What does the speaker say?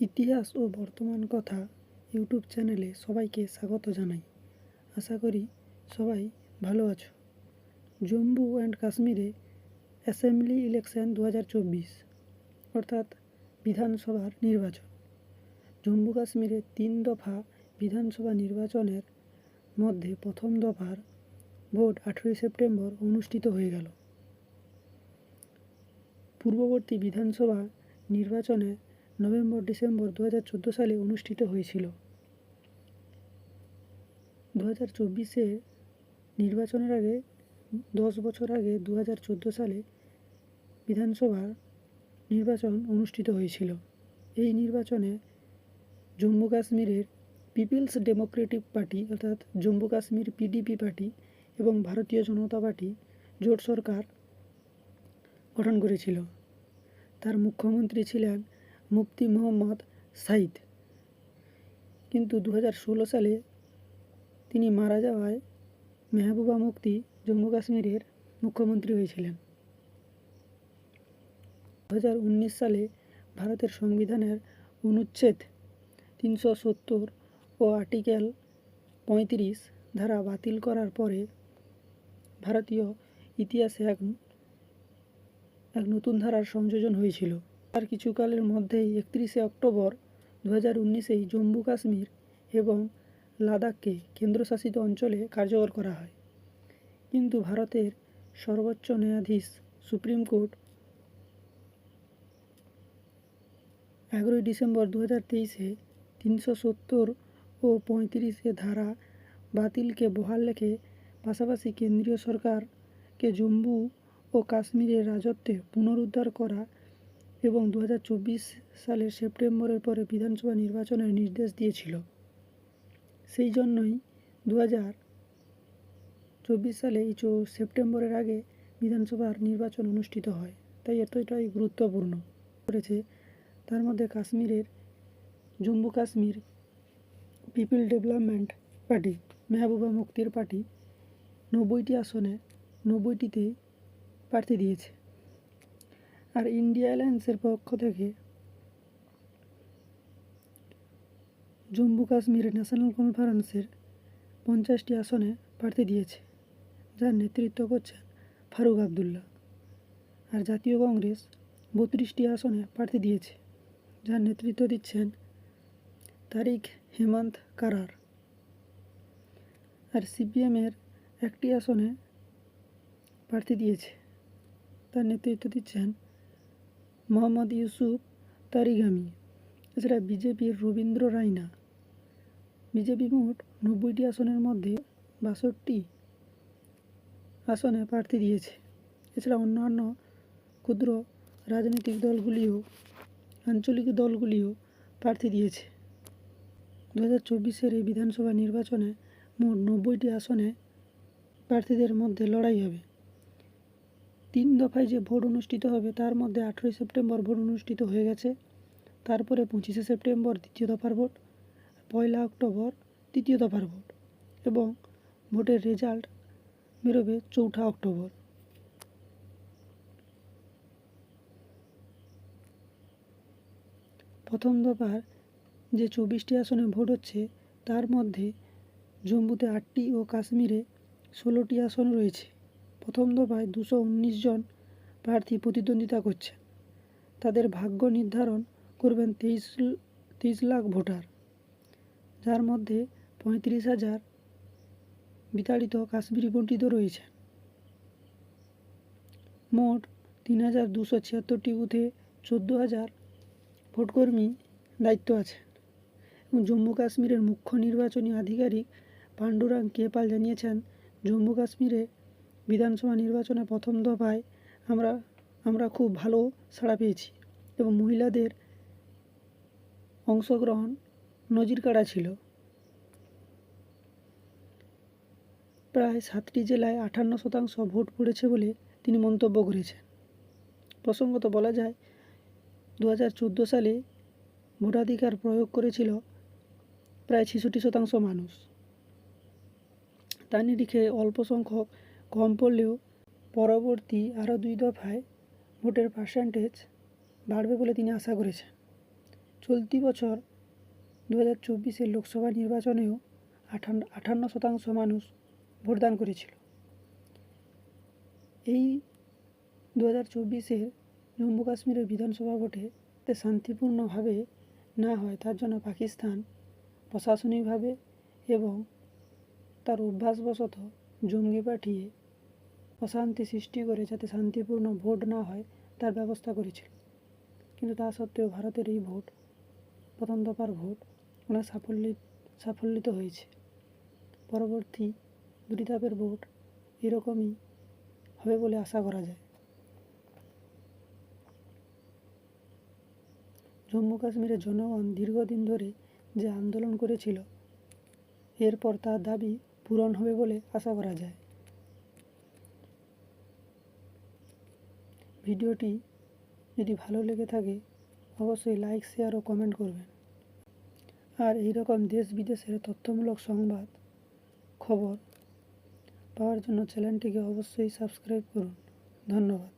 ইতিহাস ও বর্তমান কথা ইউটিউব চ্যানেলে সবাইকে স্বাগত জানাই। আশা করি সবাই ভালো আছো। জম্মু অ্যান্ড কাশ্মীরে অ্যাসেম্বলি ইলেকশন দু হাজার চব্বিশ, অর্থাৎ বিধানসভার নির্বাচন। জম্মু কাশ্মীরে তিন দফা বিধানসভা নির্বাচনের মধ্যে প্রথম দফার ভোট আঠেরোই সেপ্টেম্বর অনুষ্ঠিত হয়ে গেল। পূর্ববর্তী বিধানসভা নির্বাচনে নভেম্বর ডিসেম্বর দু হাজার চোদ্দ সালে অনুষ্ঠিত হয়েছিল। দু হাজার চব্বিশে নির্বাচনের আগে, দশ বছর আগে দু হাজার চোদ্দ সালে বিধানসভার নির্বাচন অনুষ্ঠিত হয়েছিল। এই নির্বাচনে জম্মু কাশ্মীরের পিপলস ডেমোক্রেটিক পার্টি অর্থাৎ জম্মু কাশ্মীর পিডিপি পার্টি এবং ভারতীয় জনতা পার্টি জোট সরকার গঠন করেছিল। তার মুখ্যমন্ত্রী ছিলেন মুফতি মোহাম্মদ সাইদ কিন্তু দু হাজার ষোলো সালে তিনি মারা যাওয়ায় মেহবুবা মুফতি জম্মু কাশ্মীরের মুখ্যমন্ত্রী হয়েছিলেন। দু হাজার উনিশ সালে ভারতের সংবিধানের অনুচ্ছেদ তিনশো সত্তর ও আর্টিকেল পঁয়ত্রিশ ধারা বাতিল করার পরে ভারতীয় ইতিহাসে এক এক নতুন ধারার সংযোজন হয়েছিল। তার কিছুকালের মধ্যেই একত্রিশে অক্টোবর দু হাজার উনিশেই জম্মু কাশ্মীর এবং লাদাখকে কেন্দ্রশাসিত অঞ্চলে কার্যকর করা হয়। কিন্তু ভারতের সর্বোচ্চ ন্যায়াধীশ সুপ্রিম কোর্ট এগারোই ডিসেম্বর দু হাজার তেইশে তিনশো সত্তর ও পঁয়ত্রিশে ধারা বাতিলকে বহাল রেখে পাশাপাশি কেন্দ্রীয় সরকারকে জম্মু ও কাশ্মীরের রাজত্বে পুনরুদ্ধার করা এবং দু হাজার চব্বিশ সালের সেপ্টেম্বরের পরে বিধানসভা নির্বাচনের নির্দেশ দিয়েছিল। সেই জন্যই দু চব্বিশ সালে এই সেপ্টেম্বরের আগে বিধানসভার নির্বাচন অনুষ্ঠিত হয়। তাই এতটাই গুরুত্বপূর্ণ। করেছে তার মধ্যে কাশ্মীরের Jammu Kashmir people development party, Mehbooba মুক্তির পার্টি নব্বইটি আসনে নব্বইটিতে প্রার্থী দিয়েছে। আর ইন্ডিয়া অ্যালায়েন্সের পক্ষ থেকে জম্মু কাশ্মীর ন্যাশনাল কনফারেন্সের পঞ্চাশটি আসনে প্রার্থী দিয়েছে, যার নেতৃত্ব করছেন ফারুক আবদুল্লাহ। আর জাতীয় কংগ্রেস বত্রিশটি আসনে প্রার্থী দিয়েছে, যার নেতৃত্ব দিচ্ছেন তারিক হেমন্ত কারার। আর সিপিএমের একটি আসনে প্রার্থী দিয়েছে, তার নেতৃত্ব দিচ্ছেন মোহাম্মদ ইউসুফ তারিগামি, এছাড়া বিজেপির রবীন্দ্র রায়না বিজেপি মোট নব্বইটি আসনের মধ্যে বাষট্টি আসনে প্রার্থী দিয়েছে। এছাড়া অন্যান্য ক্ষুদ্র রাজনৈতিক দলগুলিও, আঞ্চলিক দলগুলিও প্রার্থী দিয়েছে। দু হাজার চব্বিশের এই বিধানসভা নির্বাচনে মোট নব্বইটি আসনে প্রার্থীদের মধ্যে লড়াই হবে। তিন দফায় যে ভোট অনুষ্ঠিত হবে, তার মধ্যে আঠেরোই সেপ্টেম্বর ভোট অনুষ্ঠিত হয়ে গেছে। তারপরে পঁচিশে সেপ্টেম্বর দ্বিতীয় দফার ভোট, পয়লা অক্টোবর তৃতীয় দফার ভোট এবং ভোটের রেজাল্ট বেরোবে চৌঠা অক্টোবর। প্রথম দফার যে চব্বিশটি আসনে ভোট হচ্ছে, তার মধ্যে জম্মুতে আটটি ও কাশ্মীরে ষোলোটি আসন রয়েছে। প্রথম দফায় দুশো উনিশ জন প্রার্থী প্রতিদ্বন্দ্বিতা করছে তাদের ভাগ্য নির্ধারণ করবেন তেইশ তেইশ লাখ ভোটার। যার মধ্যে পঁয়ত্রিশ হাজার বিতাড়িত কাশ্মীরি বঞ্চিত রয়েছে মোট তিন হাজার দুশো ছিয়াত্তরটি বুথে চোদ্দ হাজার ভোটকর্মী দায়িত্ব আছে এবং জম্মু কাশ্মীরের মুখ্য নির্বাচনী আধিকারিক পাণ্ডুরাং কেপাল জানিয়েছেন, জম্মু কাশ্মীরে বিধানসভা নির্বাচনে প্রথম দফায় আমরা আমরা খুব ভালো সাড়া পেয়েছি এবং মহিলাদের অংশগ্রহণ নজির কাড়া ছিল। প্রায় সাতটি জেলায় আটান্ন শতাংশ ভোট পড়েছে বলে তিনি মন্তব্য করেছেন। প্রসঙ্গত বলা যায় দু হাজার চোদ্দ সালে ভোটাধিকার প্রয়োগ করেছিল প্রায় ছেষট্টি শতাংশ মানুষ। তার নিরিখে অল্প সংখ্যক কম পড়লেও পরবর্তী আরও দুই দফায় ভোটের পার্সেন্টেজ বাড়বে বলে তিনি আশা করেছেন। চলতি বছর দু হাজার চব্বিশের লোকসভা নির্বাচনেও আঠান্ন আটান্ন শতাংশ মানুষ ভোটদান করেছিল। এই দু হাজার চব্বিশের জম্মু কাশ্মীরের বিধানসভা ভোটে তে শান্তিপূর্ণভাবে না হয়, তার জন্য পাকিস্তান প্রশাসনিকভাবে এবং তার অভ্যাসবশত জঙ্গি পাঠিয়ে অশান্তি সৃষ্টি করে যাতে শান্তিপূর্ণ ভোট না হয়, তার ব্যবস্থা করেছিল। কিন্তু তা সত্ত্বেও ভারতের এই ভোট প্রথম দফার ভোট, অনেক সাফল্য, সাফল্যিত হয়েছে। পরবর্তী দুটি ধাপের ভোট এরকমই হবে বলে আশা করা যায়। জম্মু কাশ্মীরের জনগণ দীর্ঘদিন ধরে যে আন্দোলন করেছিল, এরপর তার দাবি পূরণ হবে বলে আশা করা যায়। ভিডিওটি যদি ভালো লেগে থাকে, অবশ্যই লাইক শেয়ার ও কমেন্ট করবেন। আর এই রকম দেশ বিদেশের তথ্যমূলক সংবাদ, খবর পাওয়ার জন্য চ্যানেলটিকে অবশ্যই সাবস্ক্রাইব করুন। ধন্যবাদ।